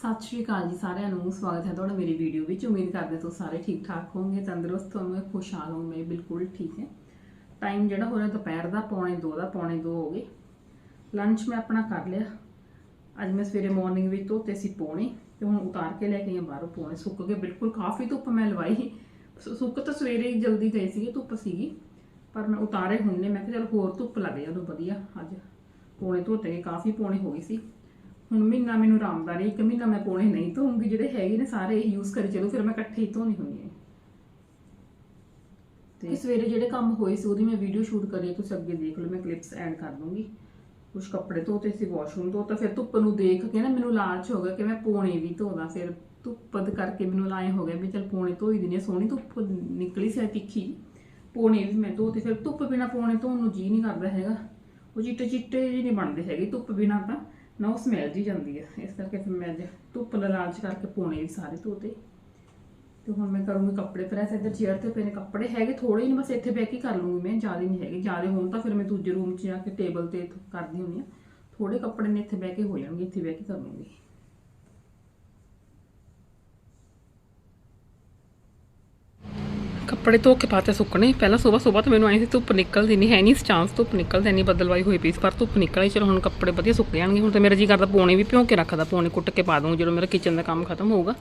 ਸਤਿ ਸ਼੍ਰੀ ਅਕਾਲ ਜੀ ਸਾਰਿਆਂ ਨੂੰ, ਸਵਾਗਤ ਹੈ ਤੁਹਾਡਾ ਮੇਰੀ ਵੀਡੀਓ ਵਿੱਚ। ਉਮੀਦ ਕਰਦੇ ਤੁਸੀਂ ਸਾਰੇ ਠੀਕ ਠਾਕ ਹੋਵੋਗੇ, ਤੰਦਰੁਸਤ ਹੋਵੋਗੇ, ਖੁਸ਼ਹਾਲ ਹੋਵੋਗੇ ਬਿਲਕੁਲ ਠੀਕ ਹੈ। ਟਾਈਮ ਜਿਹੜਾ ਹੋ ਰਿਹਾ ਦੁਪਹਿਰ ਦਾ, ਪੌਣੇ 2 ਦਾ, ਪੌਣੇ 2 ਹੋ ਗਏ। ਲੰਚ ਮੈਂ ਆਪਣਾ ਕਰ ਲਿਆ। ਅੱਜ ਮੈਂ ਸਵੇਰੇ ਮਾਰਨਿੰਗ ਵਿੱਚ ਧੋਤੇ ਸੀ ਪੌਣੇ, ਤੇ ਹੁਣ ਉਤਾਰ ਕੇ ਲੈ ਕੇ ਆਈ ਬਾਹਰੋਂ ਪੌਣੇ। ਸੁੱਕ ਗਏ ਬਿਲਕੁਲ, ਕਾਫੀ ਧੁੱਪ ਮੈਂ ਲਵਾਈ। ਸੁੱਕ ਤਾਂ ਸਵੇਰੇ ਹੀ ਜਲਦੀ ਗਏ ਸੀਗੇ, ਧੁੱਪ ਸੀਗੀ। ਪਰ ਮੈਂ ਉਤਾਰੇ ਹੁਣ ਨੇ, ਮੈਂ ਕਿਹਾ ਚਲ ਹੋਰ ਧੁੱਪ ਲੱਗ ਜਾ ਉਦੋਂ ਵਧੀਆ। ਅੱਜ ਪੌਣੇ ਧੋਤੇ ਗਏ, ਕਾਫੀ ਪੌਣੇ ਹੋ ਗਏ ਸੀ। ਹੁਣ ਮਹੀਨਾ ਮੈਨੂੰ ਆਰਾਮਦਾਰੀ ਇੱਕ ਮਹੀਨਾ ਮੈਂ ਪੌਣੇ ਨਹੀਂ ਧੋਉਂਗੀ ਜਿਹੜੇ ਹੈਗੇ ਨੇ ਸਾਰੇ ਯੂਜ਼ ਕਰੀ ਚਲੋ, ਫਿਰ ਮੈਂ ਇਕੱਠੇ ਹੀ ਧੋਣੀ ਹੁੰਦੀ ਹੈ। ਤੇ ਸਵੇਰੇ ਜਿਹੜੇ ਕੰਮ ਹੋਏ ਸੀ, ਉਹਦੀ ਮੈਂ ਵੀਡੀਓ ਸ਼ੂਟ ਕਰੀ ਤੁਸੀਂ ਅੱਗੇ ਦੇਖ ਲਓ, ਮੈਂ ਕਲਿੱਪਸ ਐਡ ਕਰ ਦੂੰਗੀ। ਕੁਝ ਕੱਪੜੇ ਧੋਤੇ ਸੀ ਵਾਸ਼ਰੂਮ ਤੋਂ ਤਾਂ ਫਿਰ ਧੁੱਪ ਨੂੰ ਦੇਖ ਕੇ ਨਾ ਮੈਨੂੰ ਲਾਲਚ ਹੋ ਗਿਆ ਕਿ ਮੈਂ ਪੌਣੇ ਵੀ ਧੋਦਾ ਫਿਰ ਧੁੱਪ ਕਰਕੇ ਮੈਨੂੰ ਲਾਏ ਹੋ ਗਿਆ ਵੀ ਚਲ ਪੌਣੇ ਧੋਈ ਦਿੰਦੀ ਸੋਹਣੀ ਧੁੱਪ ਨਿਕਲੀ ਸੀ ਤਿੱਖੀ। ਪੌਣੇ ਵੀ ਮੈਂ ਧੋਤੇ, ਫਿਰ ਧੁੱਪ ਬਿਨਾ ਪੌਣੇ ਧੋਣ ਨੂੰ ਜੀ ਨਹੀਂ ਕਰਦਾ ਹੈਗਾ। ਉਹ ਚਿੱਟੇ ਚਿੱਟੇ ਜਿਹੇ ਨਹੀਂ ਬਣਦੇ ਹੈਗੇ ਧੁੱਪ ਬਿਨਾ ਤਾਂ। ਨਾ ਉਹ ਸਮੈਲ ਜੀ ਜਾਂਦੀ ਹੈ ਇਸ ਕਰਕੇ ਫਿਰ ਮੈਂ ਜੇ ਧੁੱਪ ਦਾ ਲਾਲਚ ਕਰਕੇ ਪੌਣੇ ਵੀ ਸਾਰੇ ਧੋਤੇ। ਤੇ ਹੁਣ ਮੈਂ ਕਰੂੰਗੀ ਕੱਪੜੇ। ਪ੍ਰੈਸ ਇੱਧਰ ਚੇਅਰ ਤੇ ਪਏ ਨੇ। ਕੱਪੜੇ ਹੈਗੇ ਥੋੜੇ ਹੀ ਨੇ, ਬਸ ਇੱਥੇ ਬਹਿ ਕੇ ਕਰ ਲੂੰਗੀ ਮੈਂ। ਜ਼ਿਆਦਾ ਨਹੀਂ ਹੈਗੇ। ਜ਼ਿਆਦਾ ਹੋਣ ਤਾਂ ਫਿਰ ਮੈਂ ਦੂਜੇ ਰੂਮ 'ਚ ਜਾ ਕੇ ਟੇਬਲ ਤੇ ਕਰਦੀ ਹੁੰਦੀ ਆ। ਥੋੜੇ ਕੱਪੜੇ ਨੇ, ਇੱਥੇ ਬਹਿ ਕੇ ਹੋ ਜਾਣਗੇ, ਇੱਥੇ ਬਹਿ ਕੇ ਕਰ ਲੂੰਗੀ ਕੱਪੜੇ ਧੋ ਕੇ ਪਾਤੇ ਸੁੱਕਣੇ। ਪਹਿਲਾਂ ਸਵੇਰ ਸਵੇਰ ਤਾਂ ਮੈਨੂੰ ਆਈ ਸੀ, ਧੁੱਪ ਨਿਕਲਦੀ ਨਹੀਂ ਹੈ ਨਹੀਂ ਚਾਂਸ, ਧੁੱਪ ਨਿਕਲਦੀ ਨਹੀਂ ਬੱਦਲਵਾਈ ਹੋਈ ਪਈ ਸੀ, ਪਰ ਧੁੱਪ ਨਿਕਲ ਆਈ, ਚਲੋ ਹੁਣ ਕੱਪੜੇ ਵਧੀਆ ਸੁੱਕ ਜਾਣਗੇ। ਹੁਣ ਤਾਂ ਮੇਰਾ ਜੀ ਕਰਦਾ ਪੌਣੇ ਵੀ ਭਿਉਂ ਕੇ ਰੱਖਦਾ, ਪੌਣੇ ਕੁੱਟ ਕੇ ਪਾ ਦੂੰ ਜਦੋਂ ਮੇਰਾ ਕਿਚਨ ਦਾ ਕੰਮ ਖਤਮ ਹੋਊਗਾ।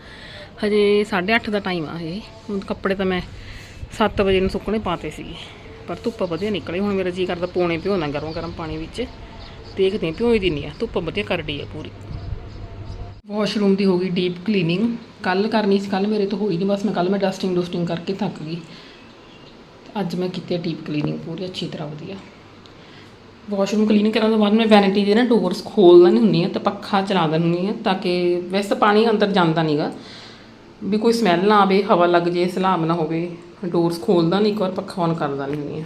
ਹਜੇ 8:30 ਦਾ ਟਾਈਮ ਆ ਇਹ। ਹੁਣ ਕੱਪੜੇ ਤਾਂ ਮੈਂ 7 ਵਜੇ ਨੂੰ ਸੁੱਕਣੇ ਪਾਤੇ ਸੀਗੇ, ਪਰ ਧੁੱਪ ਵਧੀਆ ਨਿਕਲੀ। ਹੁਣ ਮੇਰਾ ਜੀ ਕਰਦਾ ਪੌਣੇ ਭਿਉਣਾ ਗਰਮ ਗਰਮ ਪਾਣੀ ਵਿੱਚ। ਦੇਖਦੇ ਹਾਂ, ਭਿਉਂ ਹੀ ਦਿੰਨੀ ਆ, ਧੁੱਪ ਵਧੀਆ ਕਰਦੀ ਆ ਪੂਰੀ। ਵਾਸ਼ਰੂਮ ਦੀ ਹੋ ਗਈ ਡੀਪ ਕਲੀਨਿੰਗ ਕੱਲ ਕਰਨੀ ਸੀ ਕੱਲ ਮੇਰੇ ਤੋਂ ਹੋਈ ਨਹੀਂ ਬਸ ਮੈਂ ਕੱਲ ਮੈਂ ਡਸਟਿੰਗ ਡਸਟਿੰਗ ਕਰਕੇ ਥੱਕ ਗਈ। ਅੱਜ ਮੈਂ ਕੀਤੀ ਡੀਪ ਕਲੀਨਿੰਗ ਪੂਰੀ ਅੱਛੀ ਤਰ੍ਹਾਂ ਵਧੀਆ। ਵਾਸ਼ਰੂਮ ਕਲੀਨਿੰਗ ਕਰਨ ਤੋਂ ਬਾਅਦ ਮੈਂ ਵੈਨਿਟੀ ਦੇ ਨਾ ਡੋਰਸ ਖੋਲ ਲੈਣੀ ਹੁੰਦੀ ਆ ਤੇ ਪੱਖਾ ਚਲਾ ਦਿੰਦੀ ਹੁੰਦੀ ਆ ਤਾਂ ਕਿ ਵੈਸੇ ਤਾਂ ਪਾਣੀ ਅੰਦਰ ਜਾਂਦਾ ਨਹੀਂਗਾ ਵੀ ਕੋਈ ਸਮੈਲ ਨਾ ਆਵੇ, ਹਵਾ ਲੱਗ ਜੇ, ਸਲਾਬ ਨਾ ਹੋਵੇ ਡੋਰਸ ਖੋਲਦਾ ਨਹੀਂ ਇੱਕ ਵਾਰ ਪੱਖਾ ਔਨ ਕਰਦਾ ਨਹੀਂ ਹੁੰਦੀ ਆ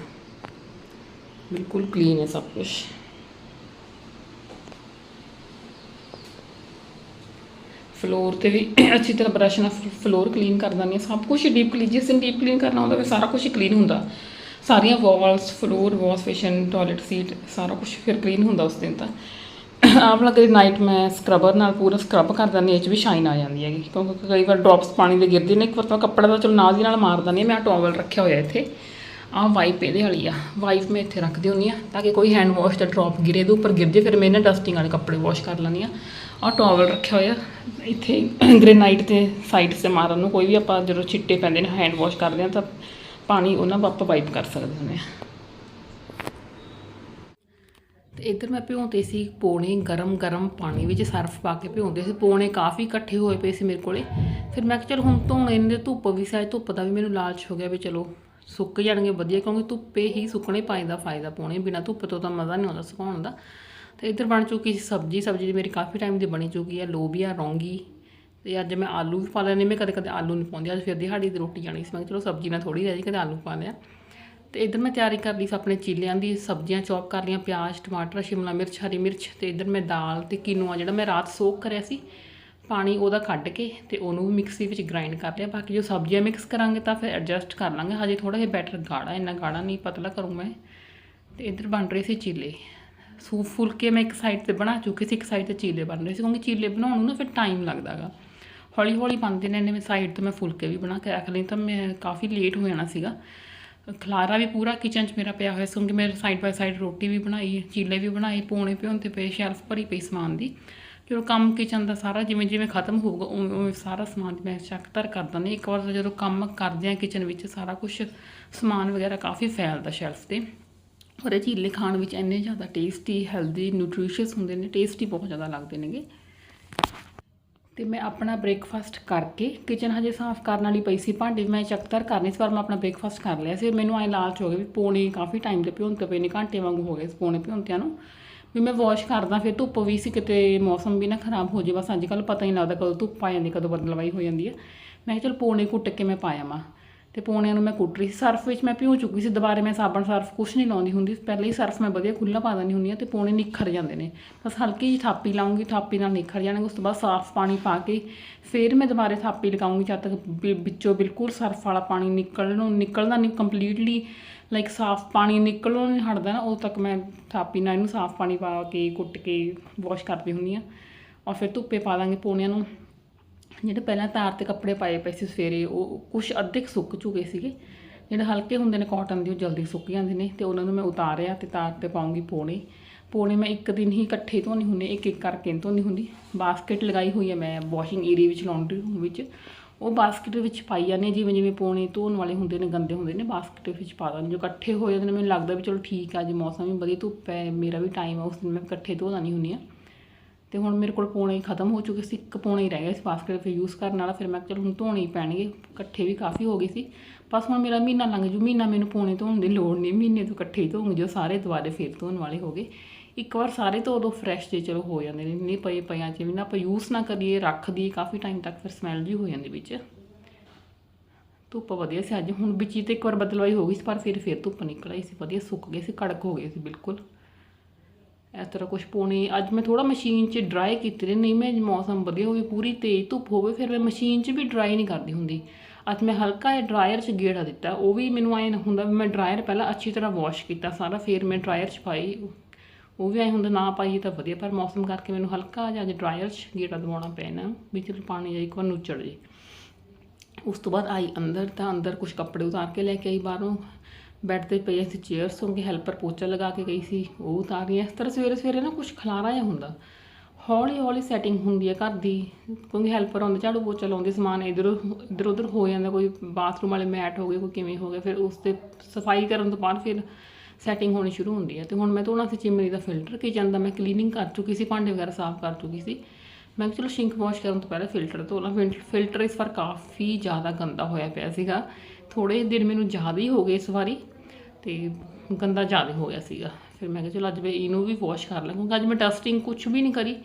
ਬਿਲਕੁਲ ਕਲੀਨ ਹੈ ਸਭ ਕੁਝ ਫਲੋਰ ਤੇ ਵੀ ਅੱਛੀ ਤਰ੍ਹਾਂ ਬਰਸ਼ ਨਾਲ ਫਲੋਰ ਕਲੀਨ ਕਰ ਦਿੰਦੀ ਹਾਂ। ਸਭ ਕੁਝ ਡੀਪ ਕਲੀਨ ਜਿਸ ਦਿਨ ਡੀਪ ਕਲੀਨ ਕਰਨਾ ਹੁੰਦਾ, ਫਿਰ ਸਾਰਾ ਕੁਝ ਕਲੀਨ ਹੁੰਦਾ। ਸਾਰੀਆਂ ਵਾਲਸ ਫਲੋਰ ਵਾਸ਼ ਫੇਸ਼ਨ ਟਾਇਲਟ ਸੀਟ ਸਾਰਾ ਕੁਝ ਫਿਰ ਕਲੀਨ ਹੁੰਦਾ ਉਸ ਦਿਨ ਤਾਂ। ਆਪ ਲੱਗੇ ਨਾਈਟ ਮੈਂ ਸਕਰਬਰ ਨਾਲ ਪੂਰਾ ਸਕਰਬ ਕਰ ਦਿੰਦੀ ਹਾਂ, ਇਹ 'ਚ ਵੀ ਸ਼ਾਈਨ ਆ ਜਾਂਦੀ ਹੈਗੀ। ਕਿਉਂਕਿ ਕਈ ਵਾਰ ਡ੍ਰੌਪਸ ਪਾਣੀ ਦੇ ਗਿਰਦੇ ਨੇ, ਇੱਕ ਵਾਰ ਤਾਂ ਕੱਪੜਾ ਤਾਂ ਚਲੋ ਨਾਲ ਦੀ ਨਾਲ ਮਾਰ ਦਿੰਦੀ ਹਾਂ, ਮੈਂ ਟਾਵਲ ਰੱਖਿਆ ਹੋਇਆ ਇੱਥੇ। ਆਹ ਵਾਈਪ ਇਹਦੇ ਵਾਲੀ ਆ। ਵਾਈਪ ਮੈਂ ਇੱਥੇ ਰੱਖਦੀ ਹੁੰਦੀ ਆ ਤਾਂ ਕਿ ਕੋਈ ਹੈਂਡ ਵਾਸ਼ ਦਾ ਡ੍ਰੌਪ ਗਿਰੇ ਇਹਦੇ ਉੱਪਰ ਗਿਰ ਜੇ, ਫਿਰ ਮੈਂ ਇਹਨਾਂ ਡਸਟਿੰਗ ਵਾਲੇ ਕੱਪੜੇ ਵਾਸ਼ ਕਰ ਲੈਂਦੀ ਆ। ਆਹ ਟਾਵਲ ਰੱਖਿਆ ਹੋਇਆ, ਇੱਥੇ ਗ੍ਰੇਨਾਈਟ ਤੇ ਸਾਈਡ ਤੇ ਮਾਰਨ ਨੂੰ ਕੋਈ ਵੀ ਆਪਾਂ ਜਦੋਂ ਛਿੱਟੇ ਪੈਂਦੇ ਨੇ ਹੈਂਡ ਵਾਸ਼ ਕਰਦੇ ਆ ਤਾਂ ਪਾਣੀ ਉਹਨਾਂ ਆਪਾਂ ਵਾਈਪ ਕਰ ਸਕਦੇ ਹੁੰਦੇ ਆ। ਤੇ ਇੱਧਰ ਮੈਂ ਭਿਉਂਦੇ ਸੀ, ਪੌਣੇ ਗਰਮ ਗਰਮ ਪਾਣੀ ਵਿੱਚ ਸਰਫ ਪਾ ਕੇ ਭਿਉਂਦੇ ਸੀ। ਪੌਣੇ ਕਾਫੀ ਇਕੱਠੇ ਹੋਏ ਪਏ ਸੀ ਮੇਰੇ ਕੋਲੇ। ਫਿਰ ਮੈਂ ਕਿਹਾ ਚਲ ਹੁਣ ਧੋਣੇ ਨੇ, ਧੁੱਪ ਵੀ ਸਾਇ ਧੁੱਪ ਦਾ ਵੀ ਮੈਨੂੰ ਲਾਲਚ ਹੋ ਗਿਆ ਵੀ ਚਲੋ ਸੁੱਕ ਜਾਣਗੇ ਵਧੀਆ, ਕਿਉਂਕਿ ਧੁੱਪੇ ਹੀ ਸੁੱਕਣੇ ਪਾਏ ਦਾ ਫਾਇਦਾ ਪਾਉਣੇ ਬਿਨਾ ਧੁੱਪ ਤੋਂ ਤਾਂ ਮਜ਼ਾ ਨਹੀਂ ਆਉਂਦਾ ਸੁਕਾਉਣ ਦਾ। ਤੇ ਇੱਧਰ ਬਣ ਚੁੱਕੀ ਸੀ ਸਬਜ਼ੀ ਸਬਜ਼ੀ ਦੀ ਮੇਰੀ ਕਾਫੀ ਟਾਈਮ ਦੀ ਬਣੀ ਚੁੱਕੀ ਹੈ ਲੋਬੀਆ, ਰੌਂਗੀ। ਤੇ ਅੱਜ ਮੈਂ ਆਲੂ ਵੀ ਪਾ ਲੈਣੇ ਮੈਂ ਕਦੇ ਕਦੇ ਆਲੂ ਨਹੀਂ ਪਾਉਂਦੀ, ਅੱਜ ਫਿਰ ਦਿਹਾੜੀ ਦੀ ਰੋਟੀ ਜਾਣੀ ਸੀ, ਮੈਂ ਕਿਹਾ ਚਲੋ ਸਬਜ਼ੀ ਨਾਲ ਥੋੜੀ ਰਹਿ ਜੀ ਕਦੇ ਆਲੂ ਪਾ ਲਿਆ। ਤੇ ਇਧਰ ਮੈਂ ਤਿਆਰੀ ਕਰ ਲਈ ਸੀ ਆਪਣੇ ਚੀਲਿਆਂ ਦੀ ਸਬਜ਼ੀਆਂ, ਚੌਪ ਕਰ ਲਈਆਂ, ਪਿਆਜ਼, ਟਮਾਟਰ, ਸ਼ਿਮਲਾ ਮਿਰਚ, ਹਰੀ ਮਿਰਚ, ਤੇ ਇਧਰ ਮੈਂ ਦਾਲ ਤੇ ਕੀਨੂਆ ਜਿਹੜਾ ਮੈਂ ਰਾਤ ਸੋਕ ਕਰਿਆ ਸੀ ਪਾਣੀ ਉਹਦਾ ਕੱਢ ਕੇ ਤੇ ਉਹਨੂੰ ਵੀ ਮਿਕਸੀ ਵਿੱਚ ਗ੍ਰਾਈਂਡ ਕਰ ਲਿਆ। ਬਾਕੀ ਜੋ ਸਬਜ਼ੀਆਂ ਮਿਕਸ ਕਰਾਂਗੇ ਤਾਂ ਫਿਰ ਐਡਜਸਟ ਕਰ ਲਾਂਗੇ। ਹਜੇ ਥੋੜਾ ਜਿਹਾ ਬੈਟਰ ਗਾੜਾ, ਇੰਨਾ ਗਾੜਾ ਨਹੀਂ ਪਤਲਾ ਕਰੂੰ ਮੈਂ। ਤੇ ਇੱਧਰ ਬਣ ਰਹੇ ਸੀ ਚੀਲੇ। ਸੂਪ ਫੁਲਕੇ ਮੈਂ ਇੱਕ ਸਾਈਡ ਤੇ ਬਣਾ ਚੁੱਕੀ ਸੀ, ਇੱਕ ਸਾਈਡ ਤੇ ਚੀਲੇ ਬਣ ਰਹੇ ਸੀ। ਕਿਉਂਕਿ ਚੀਲੇ ਬਣਾਉਣ ਨੂੰ ਨਾ ਫਿਰ ਟਾਈਮ ਲੱਗਦਾਗਾ। ਹੌਲੀ ਹੌਲੀ ਬਣਦੇ ਨੇ ਨੇ ਸਾਈਡ ਤੇ ਮੈਂ ਫੁਲਕੇ ਵੀ ਬਣਾ ਕੇ ਰੱਖ ਲਈ ਤਾਂ ਮੈਂ ਕਾਫੀ ਲੇਟ ਹੋ ਜਾਣਾ ਸੀਗਾ। ਖਲਾਰਾ ਵੀ ਪੂਰਾ ਕਿਚਨ 'ਚ ਮੇਰਾ ਪਿਆ ਹੋਇਆ ਸੀ। ਕਿਉਂਕਿ ਮੈਂ ਸਾਈਡ ਬਾਈ ਸਾਈਡ ਰੋਟੀ ਵੀ ਬਣਾਈ, ਚੀਲੇ ਵੀ ਬਣਾਏ ਪੌਣੇ ਪਿਉਣ ਤੇ ਪਏ ਸ਼ੈਲਫ ਭਰੀ ਪਈ ਸਮਾਨ ਦੀ। ਜਦੋਂ ਕੰਮ ਕਿਚਨ ਦਾ ਸਾਰਾ ਜਿਵੇਂ ਜਿਵੇਂ ਖਤਮ ਹੋਊਗਾ, ਉਵੇਂ ਉਵੇਂ ਸਾਰਾ ਸਮਾਨ ਮੈਂ ਚੱਕ ਧਰ ਕਰ ਦਿੰਦੀ ਇੱਕ ਵਾਰ ਜਦੋਂ ਕੰਮ ਕਰਦੇ ਆ ਕਿਚਨ ਵਿੱਚ, ਸਾਰਾ ਕੁਝ ਸਮਾਨ ਵਗੈਰਾ ਕਾਫੀ ਫੈਲਦਾ ਸ਼ੈਲਫ ਤੇ। ਔਰ ਇਹ ਚੀਲੇ ਖਾਣ ਵਿੱਚ ਇੰਨੇ ਜ਼ਿਆਦਾ ਟੇਸਟੀ ਹੈਲਦੀ ਨਿਊਟ੍ਰੀਸ਼ੀਅਸ ਹੁੰਦੇ ਨੇ ਟੇਸਟੀ ਬਹੁਤ ਜ਼ਿਆਦਾ ਲੱਗਦੇ ਨੇਗੇ। ਤੇ ਮੈਂ ਆਪਣਾ ਬ੍ਰੇਕਫਾਸਟ ਕਰਕੇ ਕਿਚਨ ਹਜੇ ਸਾਫ਼ ਕਰਨ ਵਾਲੀ ਪਈ ਸੀ ਭਾਂਡੇ, ਮੈਂ ਚੱਕਤਰ ਕਰਨੇ ਸੀ, ਪਰ ਮੈਂ ਆਪਣਾ ਬ੍ਰੇਕਫਾਸਟ ਕਰ ਲਿਆ ਸੀ। ਮੈਨੂੰ ਐ ਲਾਲਚ ਹੋ ਗਿਆ ਵੀ ਪੌਣੇ ਕਾਫੀ ਟਾਈਮ ਤੇ ਭਿਉਂਤੇ ਪਏ ਨੇ, ਘੰਟੇ ਵਾਂਗੂ ਹੋ ਗਏ ਸੀ ਪੌਣੇ ਭਿਉਂਤਿਆਂ ਨੂੰ। ਵੀ ਮੈਂ ਵਾਸ਼ ਕਰਦਾ, ਫਿਰ ਧੁੱਪ ਵੀ ਸੀ ਕਿਤੇ, ਮੌਸਮ ਵੀ ਨਾ ਖਰਾਬ ਹੋ ਜੇ, ਬਸ ਅੱਜ ਕੱਲ੍ਹ ਪਤਾ ਹੀ ਨਹੀਂ ਲੱਗਦਾ ਕਦੋਂ ਧੁੱਪ ਆ ਜਾਂਦੀ, ਕਦੋਂ ਬੱਦਲਵਾਈ ਹੋ ਜਾਂਦੀ ਹੈ ਮੈਂ ਕਿਹਾ ਚਲ ਪੌਣੇ ਕੁੱਟ ਕੇ ਮੈਂ ਪਾਇਆ ਮਾ ਤੇ ਪੌਣਿਆਂ ਨੂੰ ਮੈਂ ਕੁੱਟ ਰਹੀ ਸੀ। ਸਰਫ ਵਿੱਚ ਮੈਂ ਭਿਉਂ ਚੁੱਕੀ ਸੀ। ਦੁਬਾਰੇ ਮੈਂ ਸਾਬਣ ਸਰਫ ਕੁਛ ਨਹੀਂ ਲਾਉਂਦੀ ਹੁੰਦੀ। ਪਹਿਲਾਂ ਹੀ ਸਰਫ ਮੈਂ ਵਧੀਆ ਖੁੱਲਾ ਪਾ ਦਿੰਦੀ ਹੁੰਦੀ ਆ ਤੇ ਪੌਣੇ ਨਿਖਰ ਜਾਂਦੇ ਨੇ। ਬਸ ਹਲਕੀ ਜਿਹੀ ਥਾਪੀ ਲਾਉਂਗੀ, ਥਾਪੀ ਨਾਲ ਨਿਖਰ ਜਾਣਗੇ। ਉਸ ਤੋਂ ਬਾਅਦ ਸਾਫ਼ ਪਾਣੀ ਪਾ ਕੇ ਫਿਰ ਮੈਂ ਦੁਬਾਰੇ ਥਾਪੀ ਲਗਾਉਂਗੀ ਜਦ ਤੱਕ ਵੀ ਵਿੱਚੋਂ ਬਿਲਕੁਲ ਸਰਫ ਵਾਲਾ ਪਾਣੀ ਨਿਕਲਣ ਨੂੰ ਨਿਕਲਦਾ ਨਹੀਂ ਕੰਪਲੀਟਲੀ ਲਾਈਕ ਸਾਫ਼ ਪਾਣੀ ਨਿਕਲਣੋਂ ਨਹੀਂ ਹਟਦਾ ਨਾ, ਉਦੋਂ ਤੱਕ ਮੈਂ ਥਾਪੀ ਨਾਲ ਇਹਨੂੰ ਸਾਫ਼ ਪਾਣੀ ਪਾ ਕੇ, ਕੁੱਟ ਕੇ ਵਾਸ਼ ਕਰਦੀ ਹੁੰਦੀ ਆ ਔਰ ਫਿਰ ਧੁੱਪੇ ਪਾ ਦਾਂਗੇ ਪੌਣਿਆਂ ਨੂੰ। ਜਿਹੜੇ ਪਹਿਲਾਂ ਤਾਰ ਤੇ ਕੱਪੜੇ ਪਾਏ ਪਏ ਸੀ ਸਵੇਰੇ ਉਹ ਕੁਝ ਅੱਧੇ ਕੁ ਸੁੱਕ ਚੁੱਕੇ ਸੀਗੇ। ਜਿਹੜੇ ਹਲਕੇ ਹੁੰਦੇ ਨੇ ਕਾਟਨ ਦੇ ਉਹ ਜਲਦੀ ਸੁੱਕ ਜਾਂਦੇ ਨੇ ਤੇ ਉਹਨਾਂ ਨੂੰ ਮੈਂ ਉਤਾਰਿਆ ਤੇ ਤਾਰ ਤੇ ਪਾਉਂਗੀ ਪੋਣੇ। ਪੋਣੇ ਮੈਂ ਇੱਕ ਦਿਨ ਹੀ ਇਕੱਠੇ ਧੋਣੀ ਹੁੰਦੇ ਇੱਕ ਇੱਕ ਕਰਕੇ ਨਹੀਂ ਧੋਣੀ ਹੁੰਦੀ। ਬਾਸਕਟ ਲਗਾਈ ਹੋਈ ਹੈ ਮੈਂ ਵਾਸ਼ਿੰਗ ਏਰੀਆ ਵਿੱਚ ਲਾਉਂਡਰੀ ਰੂਮ ਵਿੱਚ। ਉਹ ਬਾਸਕਟ ਵਿੱਚ ਪਾਈ ਜਾਂਦੇ ਹਾਂ, ਜਿਵੇਂ ਜਿਵੇਂ ਪੋਣੇ ਧੋਣ ਵਾਲੇ ਹੁੰਦੇ ਨੇ ਗੰਦੇ ਹੁੰਦੇ ਨੇ ਬਾਸਕਟ ਵਿੱਚ ਪਾ ਦਿੰਦੇ ਜੋ ਇਕੱਠੇ ਹੋ ਜਾਂਦੇ ਨੇ ਮੈਨੂੰ ਲੱਗਦਾ ਵੀ ਚਲੋ ਠੀਕ ਆ ਅੱਜ ਮੌਸਮ ਵੀ ਵਧੀਆ ਧੁੱਪ ਹੈ ਮੇਰਾ ਵੀ ਟਾਈਮ ਹੈ ਉਸ ਦਿਨ ਮੈਂ ਇਕੱਠੇ ਧੋ ਦਾਨੀ ਹੁੰਦੀ ਆ ਤੇ ਹੁਣ ਮੇਰੇ ਕੋਲ ਪੌਣੇ ਹੀ ਖਤਮ ਹੋ ਚੁੱਕੇ ਸੀ, ਇੱਕ ਪੌਣਾ ਹੀ ਰਹਿ ਗਿਆ ਸੀ ਬਾਸਕਟ ਫਿਰ ਯੂਜ਼ ਕਰਨ ਵਾਲਾ, ਫਿਰ ਮੈਂ ਕਿਹਾ ਚਲੋ ਹੁਣ ਧੋਣੇ ਹੀ ਪੈਣਗੇ, ਇਕੱਠੇ ਵੀ ਕਾਫੀ ਹੋ ਗਏ ਸੀ। ਬਸ ਹੁਣ ਮੇਰਾ ਮਹੀਨਾ ਲੰਘ ਜੂ, ਮਹੀਨਾ ਮੈਨੂੰ ਪੌਣੇ ਧੋਣ ਦੀ ਲੋੜ ਨਹੀਂ ਮਹੀਨੇ ਤੋਂ ਇਕੱਠੇ ਹੀ ਧੋਉਂਗੇ ਜੋ ਸਾਰੇ ਦੁਬਾਰੇ ਫਿਰ ਧੋਣ ਵਾਲੇ ਹੋ ਗਏ। ਇੱਕ ਵਾਰ ਸਾਰੇ ਧੋ ਦੋ ਫਰੈਸ਼ ਜੇ ਚਲੋ ਹੋ ਜਾਂਦੇ ਨੇ ਨਹੀਂ ਪਏ ਪਿਆਂ ਚ ਵੀ ਨਾ, ਆਪਾਂ ਯੂਜ਼ ਨਾ ਕਰੀਏ, ਰੱਖ ਦਈਏ ਕਾਫੀ ਟਾਈਮ ਤੱਕ ਫਿਰ ਸਮੈਲ ਜੀ ਹੋ ਜਾਂਦੀ ਵਿੱਚ। ਧੁੱਪ ਵਧੀਆ ਸੀ ਅੱਜ, ਹੁਣ ਵਿੱਚ ਹੀ ਤੇ ਇੱਕ ਵਾਰ ਬਦਲਵਾਈ ਹੋ ਗਈ ਸੀ, ਪਰ ਫਿਰ ਫਿਰ ਧੁੱਪ ਨਿਕਲ ਆਈ ਸੀ, ਵਧੀਆ ਸੁੱਕ ਗਏ ਸੀ, ਕੜਕ ਹੋ ਗਏ ਸੀ, ਬਿਲਕੁਲ। ਇਸ ਤਰ੍ਹਾਂ ਕੁਝ ਪਾਉਣੇ ਅੱਜ ਮੈਂ ਥੋੜਾ ਮਸ਼ੀਨ 'ਚ ਡਰਾਈ ਕੀਤੇ ਨੇ, ਨਹੀਂ ਮੈਂ ਮੌਸਮ ਵਧੀਆ ਹੋਵੇ, ਪੂਰੀ ਤੇਜ਼ ਧੁੱਪ ਹੋਵੇ, ਫਿਰ ਮੈਂ ਮਸ਼ੀਨ 'ਚ ਵੀ ਡਰਾਈ ਨਹੀਂ ਕਰਦੀ ਹੁੰਦੀ। ਅੱਜ ਮੈਂ ਹਲਕਾ ਜਿਹਾ ਡਰਾਇਰ 'ਚ ਗੇੜਾ ਦਿੱਤਾ, ਉਹ ਵੀ ਮੈਨੂੰ ਐਂ ਹੁੰਦਾ ਵੀ ਮੈਂ ਡਰਾਇਰ ਪਹਿਲਾਂ ਅੱਛੀ ਤਰ੍ਹਾਂ ਵਾਸ਼ ਕੀਤਾ ਸਾਰਾ, ਫਿਰ ਮੈਂ ਡਰਾਇਰ 'ਚ ਪਾਈ। ਉਹ ਵੀ ਐਂ ਹੁੰਦਾ ਨਾ ਪਾਈਏ ਤਾਂ ਵਧੀਆ, ਪਰ ਮੌਸਮ ਕਰਕੇ ਮੈਨੂੰ ਹਲਕਾ ਜਿਹਾ ਅੱਜ ਡਰਾਇਰ 'ਚ ਗੇੜਾ ਦਵਾਉਣਾ ਪੈਣਾ, ਵੀ ਚਲ ਪਾਣੀ ਜਿਹਾ ਇੱਕ ਵਾਰ ਨੁੱਚੜ ਜੇ ਉਸ ਤੋਂ ਬਾਅਦ ਆਈ ਅੰਦਰ, ਤਾਂ ਅੰਦਰ ਕੁਝ ਕੱਪੜੇ ਉਤਾਰ ਕੇ ਲੈ ਕੇ ਆਈ ਬਾਹਰੋਂ। ਬੈੱਡ ਤੇ ਪਈ ਸੀ ਚੇਅਰਸ ਹੋਂਗੇ ਹੈਲਪਰ ਪੋਚਾ ਲਗਾ ਕੇ ਗਈ ਸੀ, ਉਹ ਉਤਾਰ ਰਹੀ ਇਸ ਤਰ੍ਹਾਂ ਸਵੇਰੇ ਸਵੇਰੇ ਨਾ ਕੁਝ ਖਲਾਰਾ ਜਿਹਾ ਹੁੰਦਾ। ਹੌਲੀ ਹੌਲੀ ਸੈਟਿੰਗ ਹੁੰਦੀ ਹੈ ਘਰ ਦੀ। ਕਿਉਂਕਿ ਹੈਲਪਰ ਆਉਂਦੇ, ਝਾੜੂ ਪੋਚਾ ਲਾਉਂਦੇ, ਸਮਾਨ ਇਧਰ ਇਧਰ ਉਧਰ ਹੋ ਜਾਂਦਾ, ਕੋਈ ਬਾਥਰੂਮ ਵਾਲੇ ਮੈਟ ਹੋ ਗਏ, ਕੋਈ ਕਿਵੇਂ ਹੋ ਗਿਆ ਫਿਰ ਉਸ ਤੇ ਸਫ਼ਾਈ ਕਰਨ ਤੋਂ ਬਾਅਦ ਫਿਰ ਸੈਟਿੰਗ ਹੋਣੀ ਸ਼ੁਰੂ ਹੁੰਦੀ ਹੈ। ਤੇ ਹੁਣ ਮੈਂ ਧੋਣਾ ਸੀ ਚਿਮਨੀ ਦਾ ਫਿਲਟਰ ਕਿਚਨ ਦਾ ਮੈਂ ਕਲੀਨਿੰਗ ਕਰ ਚੁੱਕੀ ਸੀ, ਭਾਂਡੇ ਵਗੈਰਾ ਸਾਫ਼ ਕਰ ਚੁੱਕੀ ਸੀ। ਮੈਂ ਕਿਹਾ ਚਲੋ ਸ਼ਿੰਕ ਵਾਸ਼ ਕਰਨ ਤੋਂ ਪਹਿਲਾਂ ਫਿਲਟਰ ਧੋ ਲਾਂ ਫਿਲਟਰ ਇਸ ਵਾਰ ਕਾਫੀ ਜ਼ਿਆਦਾ ਗੰਦਾ ਹੋਇਆ ਪਿਆ ਸੀਗਾ। ਥੋੜੇ ਦਿਨ ਮੈਨੂੰ ਜ਼ਿਆਦਾ ਹੀ ਹੋ ਗਏ ਇਸ ਵਾਰੀ। ਤੇ ਗੰਦਾ ਜ਼ਿਆਦਾ ਹੋ ਗਿਆ ਸੀਗਾ। ਫਿਰ ਮੈਂ ਕਿਹਾ ਚਲੋ ਅੱਜ ਮੈਂ ਇਹਨੂੰ ਵੀ ਵਾਸ਼ ਕਰ ਲਾਂ, ਕਿਉਂਕਿ ਅੱਜ ਮੈਂ ਡਸਟਿੰਗ ਕੁਝ ਵੀ ਨਹੀਂ ਕਰੀ।